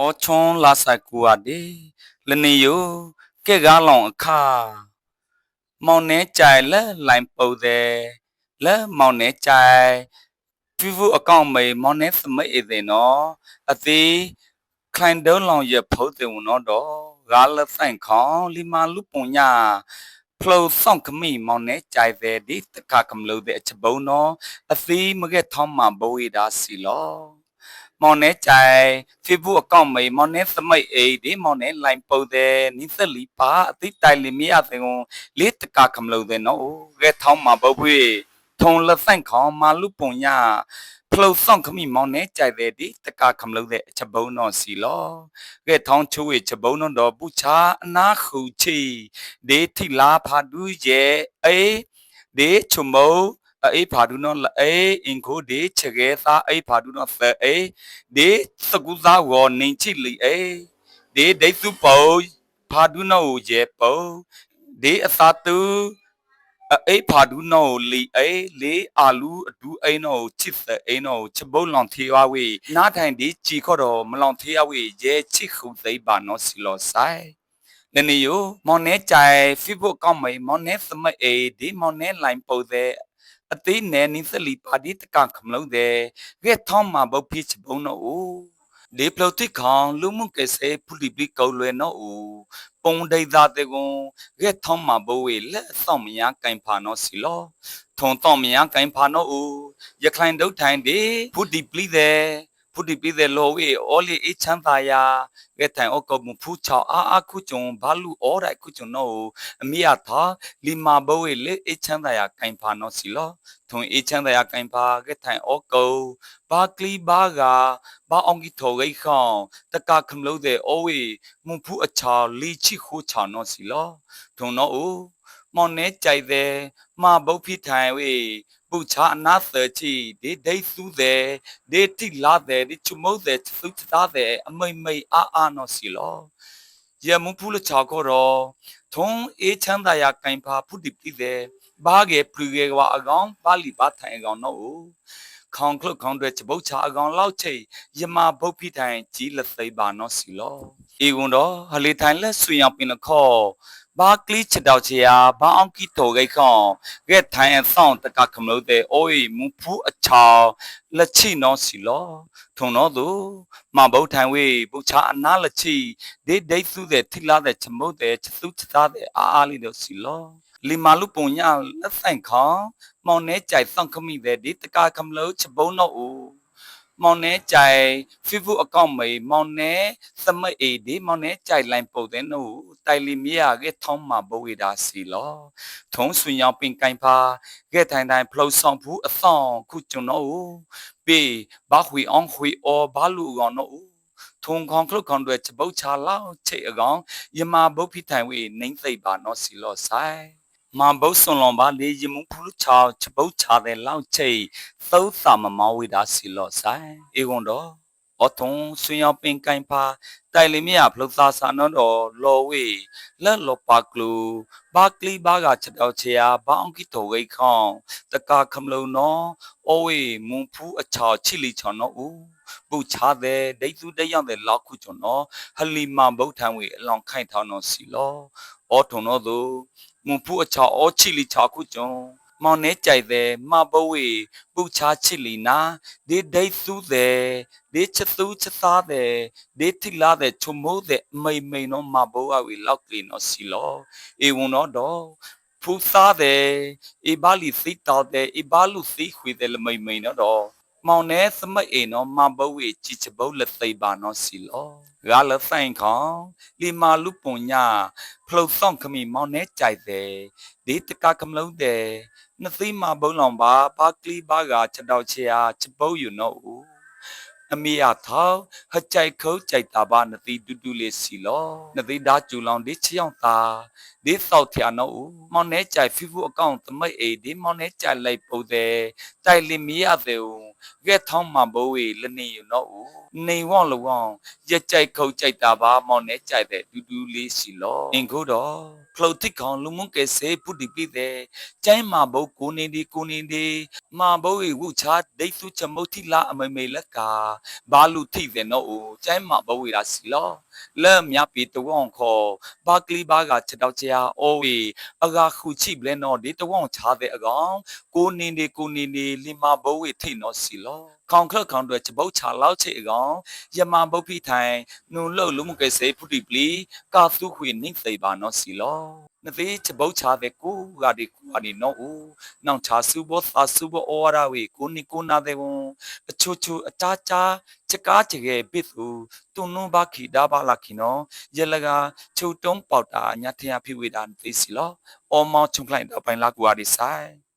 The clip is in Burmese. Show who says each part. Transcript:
Speaker 1: ဩချွန်လာဆိုင်ကူအဒီလနေယိုကဲကားလောင်အခါမောင်နေကြိုင်လဲလိုင်ပုတ်တယ်လဲမောင်နေကြိုင်ဖီဖူအကောင့်မေမောင်နေစမိတ်အသေးနော်အသေးခိုင်တုံးလောင်ရဖုတ်တယ်ဝန်တော့တော့ဂါလဆိုင်ခေါလီမာလူပုံညာဖလိုဆောင်ခမီမောင်နေကြိုင်တဲ့ဒီတခါကမလို့တဲ့အချပုံနော်အသေးမကဲထောင်းမှာဘဝေဒါစီလော မောင်နဲ့ကြိုင် Facebook အကောင့်မေမောင်နဲ့သမိတ်အေးဒီမောင်နဲ့ line ပုတ်တယ်နိသက်လီပါအတိတိုင်လီမရတဲ့ကိုလေးတကခမလို့တဲ့နော်ရဲထောင်းမှာပုတ်ဖွေထုံလက်ဆိုင်ခေါမာလူပုံညာဖလုတ်ဆောင်ခမိမောင်နဲ့ကြိုက်တဲ့ဒီတကခမလို့တဲ့အချက်ဘုံတော့စီလောရဲထောင်းချိုးဝေချက်ဘုံတော့ပူချာအနာခုချီဒေတိလာဖာဒူရဲ့အေးဒေချုံမိုး အေးဖာဒူနော်အေးအင်ကိုဒေချက်ရဲသားအေးဖာဒူနော်ဖဲအေးဒီစကူဇာဝနင်းချီလီအေဒီဒိတ်စုပေါဖာဒူနောရေပေါဒီအသာတူအေးဖာဒူနောလီအေလေအာလူအဒူအိနောချစ်စအိနောချဘုံလောင်ထေဝဝေနားထိုင်ဒီကြီခေါ်တော်မလောင်ထေဝဝေရဲချစ်ခုသိပါနောစီလောဆိုင်နနေယမောင်နေကြိုင် Facebook ကောင်းမေမောင်နေစမအေဒီမောင်နေ line ပို့တဲ့ အသေးနဲ့နိစလီပါဒီတကခမလို့တဲ့ကဲထောင်းမှာဘုတ်ဖြစ်ချဘုံတော့ဦးလေပလောတိခေါင်လူမှုကဲစေဖူလီပလီကောလွယ်နော်ဦးပုံဒိသာတဲ့ကွန်ကဲထောင်းမှာဘိုးဝေလက်ဆောင်မရကင်ဖာနော်စီလောထုံတော့မရကင်ဖာနော်ဦးရခိုင်ဒုတ်ထိုင်ဒီဖူဒီပလီတဲ့ဖူဒီပလီတဲ့ လောဝေအော်လီအချမ်းသာယာကဲတိုင်အကောမဖူချောင်းအာအခုကျုံဘာလူအော်ရိုက်ခုကျုံနော်အမိယသာလီမာဘဝေလေအချမ်းသာယာကင်ဖာနော်စီလောထုံအေချမ်းတရားကင်ပါကထိုင်အောကုဘာကလီဘာကဘာအောင်ကြီးထော်ဂိခေါင်တကခမလို့တဲ့အိုဝေမွန်ဖူအချာလီချီခိုချာနော်စီလောထုံနော်အိုမောင်နေကြိုက်တဲ့မဘုတ်ဖိထိုင်ဝေ ပူချာအနာသချီဒီဒိတ်စုတဲ့ဒီတိလာတဲ့ဒီချမုတ်တဲ့သုချတာတဲ့အမိတ်မိတ်အာအာနော်စီလောရမွန်ဖူလချာကိုတော့ထုံအေချမ်းသာရကင်ပါဖုတိပိတဲ့ဘာကေပလူကေကွာအကောင်ပါလီပါထိုင်အကောင်တော့ခေါင်ခလုတ်ခေါင်တွေချပုတ်ချအကောင်လောက်ချိယမဘုတ်ဖိထိုင်ကြီးလက်သိပါနော်စီလောဤကွန်တော့ဟလေထိုင်လက်ဆွေအောင်ပင်လခော ဘာကလီချတောက်ချာဘာအောင်ကီတိုဂိခေါကဲထိုင်အဆောင်တကခမလို့တဲ့အိုးမူဖူးအချောင်းလက်ချိနော်စီလောထုံတော့သူမဘုတ်ထိုင်ဝေပုချာအနာလက်ချိဒေဒိတ်စုတဲ့ထိလာတဲ့ချမုတ်တဲ့ချစုချသားတဲ့အာအားလေးတော့စီလောလီမာလူပုံညာလက်ဆိုင်ခေါမောင်နေကြိုင်ဆောင်ခမိတဲ့ဒီတကာခမလို့ချပုံတော့ဦး မောင်နေကြိုင် Facebook အကောင့်မေမောင်နေစမအေဒီမောင်နေကြိုင် line ပုတ်တဲ့နို့တိုင်လီမြေရကထောင်းမှာဘဝေတာစီလောထုံးဆွင်ရောက်ပင်ကင်ဖာကဲထိုင်တိုင်ဖလို့ဆောင်ဘူးအဆောင်ခုကျွန်တော်ပေဘာခွေအောင်ခွေအော်ဘာလူကောင်တော့ထုံခေါင်ခလုတ်ခေါင်တွေချပုတ်ချလောက်ချိတ်အကောင်ယမဘုတ်ဖိထိုင်ဝေနှိမ့်သိပ်ပါနော်စီလောဆိုင် မန်ဘုတ်စွန်လွန်ပါလေယမဖူးချောင်းချပုတ်ချတဲ့လောက်ချိတ်သုံးသမမဝိဒါစီလောဆိုင်အေကွန်တော့အထုံဆွေရောက်ပင်ကင်ပါတိုင်လီမြဖလုသာဆာနော်တော့လော်ဝေလက်လော်ပါကလူဘာကလီဘာကချက်တော့ချေယာဘောင်းကီတိုဝေခေါင်တကာခမလုံနော်အိုဝေမွန်ဖူးအချောချီလီချောင်းနော်ဦး ပူချတဲ့ဒိတ်သူတရောက်တဲ့လောက်ခုချွန်နော်ဟလီမာဗုတ်ထံဝေအလောင်ခိုင်ထောင်းနော်စီလောအောထုံတော့သူမွန်ဖူးအချောအောချီလီချာခုချွန်မောင်နေကြိုက်တဲ့မဘဝေပူချာချီလီနာဒီဒိတ်သူတဲ့ဒီချက်သူချက်သားတဲ့ဒီတိလာတဲ့ချုံမိုးတဲ့မိမိန်နော်မဘဝဝေလောက်ကလီနော်စီလောအေဝန်တော့တော့ဖူစားတဲ့အေဘာလီစိတ်တော်တဲ့အေဘာလူစိခွေတဲ့လမိမိန်တော့ မောင်နေစမအိနော်မဘဝေချီချပုတ်လက်သိပါနော်စီလောဂါလဆိုင်ခေါလီမာလူပွန်ညာဖလုတ်ဆောင်ခမီမောင်နေကြိုက်တဲ့ဒီတကကမလုံးတဲ့နှစ်သိမဘုံလောင်ပါဘာကလီဘာကချက်တော့ချာချပုတ်ယူနော်ဦးအမေရထောင်းဟကြိုက်ခုတ်ကြိုက်တာပါနတိတူတူလေးစီလောနတိဒါကျူလောင်ဒီချောင်းသာဒီသောက်ထရနော်ဦးမောင်နေကြိုက် Facebook အကောင့်သမိတ်အေဒီမောင်နေကြိုက်လိုက်ပုတ်တဲ့တိုက်လီမီရတဲ့ဦး ကဲထောင်းမှာဘိုးဝေလနေယူနော်ဦးနေဝောင်းလဝောင်းရကြိုက်ခုတ်ကြိုက်တာပါမောင်နေကြိုက်တဲ့တူတူလေးစီလောအင်ကိုတော့ဖလုတ်တိကောင်လူမုန်ကဲစေပုတိပိတဲ့ကျိုင်းမှာဘုတ်ကိုနေဒီကိုနေဒီမာဘိုးဝေဝုချာဒိတ်စုချမုတ်တိလာအမေမေလက်ကဘာလူထိတဲ့နော်အိုကျိုင်းမှာဘဝေရာစီလောလဲမြပီတဝောင်ခေါ်ဘာကလီဘာကချက်တော့ချာအိုဝေအဂါခုချိဘလဲနော်ဒီတဝောင်ချာတဲ့အကောင်ကိုနေနေကိုနေနေလီမာဘဝေထိနော်စီလော ခေါင်ခလခေါင်တွေချပုတ်ချလောက်ချေအကောင်ယမဘုတ်ဖိထိုင်နုံလုတ်လူမှုကဲစေဖုတိပလီကာသုခွေနိသိပါနော်စီလောနသေးချပုတ်ချတဲ့ကိုကဒီကူအနီနော်ဦးနောင်ချာစုဘောသာစုဘောဩဝရဝေကိုနိကိုနာတဲ့ဝန်အချိုချိုအတားချာချကားချေဘစ်သူတုံနုဘခိဒါဘာလာခိနော်ယလကချုပ်တုံးပေါတာညထရဖိဝေတာသိစီလောအောမောချုံခလိုက်တော့ပိုင်လာကူအဒီဆိုင်